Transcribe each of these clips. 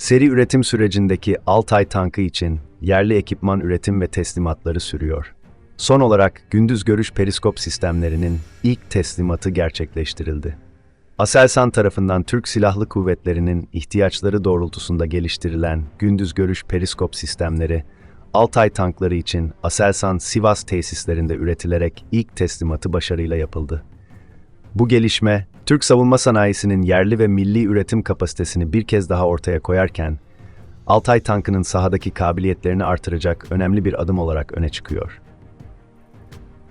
Seri üretim sürecindeki Altay tankı için yerli ekipman üretim ve teslimatları sürüyor. Son olarak gündüz görüş periskop sistemlerinin ilk teslimatı gerçekleştirildi. Aselsan tarafından Türk Silahlı Kuvvetleri'nin ihtiyaçları doğrultusunda geliştirilen gündüz görüş periskop sistemleri, Altay tankları için Aselsan Sivas tesislerinde üretilerek ilk teslimatı başarıyla yapıldı. Bu gelişme, Türk savunma sanayisinin yerli ve milli üretim kapasitesini bir kez daha ortaya koyarken, Altay tankının sahadaki kabiliyetlerini artıracak önemli bir adım olarak öne çıkıyor.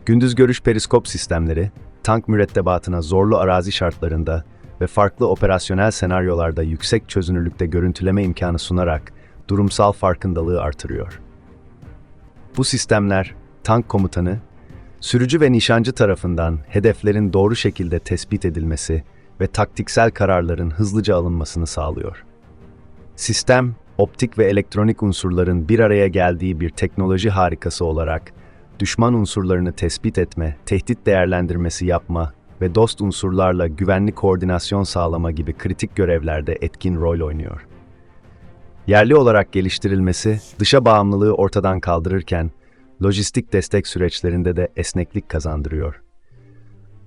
Gündüz görüş periskop sistemleri, tank mürettebatına zorlu arazi şartlarında ve farklı operasyonel senaryolarda yüksek çözünürlükte görüntüleme imkanı sunarak durumsal farkındalığı artırıyor. Bu sistemler, tank komutanı, sürücü ve nişancı tarafından hedeflerin doğru şekilde tespit edilmesi ve taktiksel kararların hızlıca alınmasını sağlıyor. Sistem, optik ve elektronik unsurların bir araya geldiği bir teknoloji harikası olarak düşman unsurlarını tespit etme, tehdit değerlendirmesi yapma ve dost unsurlarla güvenli koordinasyon sağlama gibi kritik görevlerde etkin rol oynuyor. Yerli olarak geliştirilmesi, dışa bağımlılığı ortadan kaldırırken, lojistik destek süreçlerinde de esneklik kazandırıyor.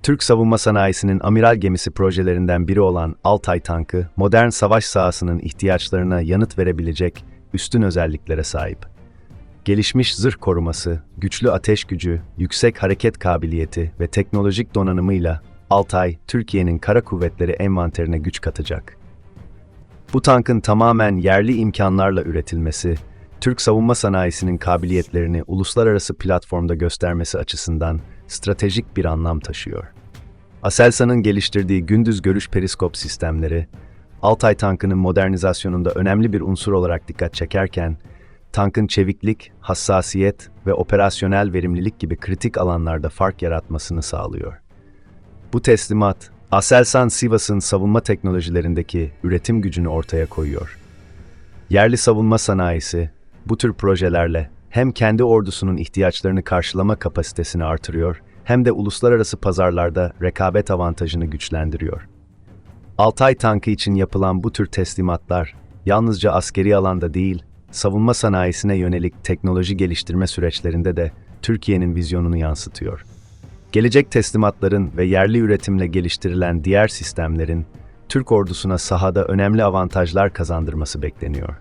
Türk savunma sanayisinin amiral gemisi projelerinden biri olan Altay tankı, modern savaş sahasının ihtiyaçlarına yanıt verebilecek üstün özelliklere sahip. Gelişmiş zırh koruması, güçlü ateş gücü, yüksek hareket kabiliyeti ve teknolojik donanımıyla Altay, Türkiye'nin kara kuvvetleri envanterine güç katacak. Bu tankın tamamen yerli imkanlarla üretilmesi, Türk savunma sanayisinin kabiliyetlerini uluslararası platformda göstermesi açısından stratejik bir anlam taşıyor. Aselsan'ın geliştirdiği gündüz görüş periskop sistemleri, Altay tankının modernizasyonunda önemli bir unsur olarak dikkat çekerken, tankın çeviklik, hassasiyet ve operasyonel verimlilik gibi kritik alanlarda fark yaratmasını sağlıyor. Bu teslimat, Aselsan Sivas'ın savunma teknolojilerindeki üretim gücünü ortaya koyuyor. Yerli savunma sanayisi, bu tür projelerle hem kendi ordusunun ihtiyaçlarını karşılama kapasitesini artırıyor, hem de uluslararası pazarlarda rekabet avantajını güçlendiriyor. Altay tankı için yapılan bu tür teslimatlar, yalnızca askeri alanda değil, savunma sanayisine yönelik teknoloji geliştirme süreçlerinde de Türkiye'nin vizyonunu yansıtıyor. Gelecek teslimatların ve yerli üretimle geliştirilen diğer sistemlerin Türk ordusuna sahada önemli avantajlar kazandırması bekleniyor.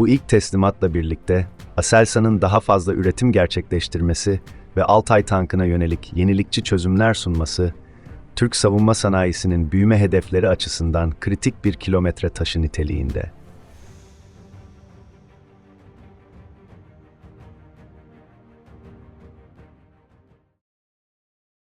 Bu ilk teslimatla birlikte Aselsan'ın daha fazla üretim gerçekleştirmesi ve Altay tankına yönelik yenilikçi çözümler sunması, Türk savunma sanayisinin büyüme hedefleri açısından kritik bir kilometre taşı niteliğinde.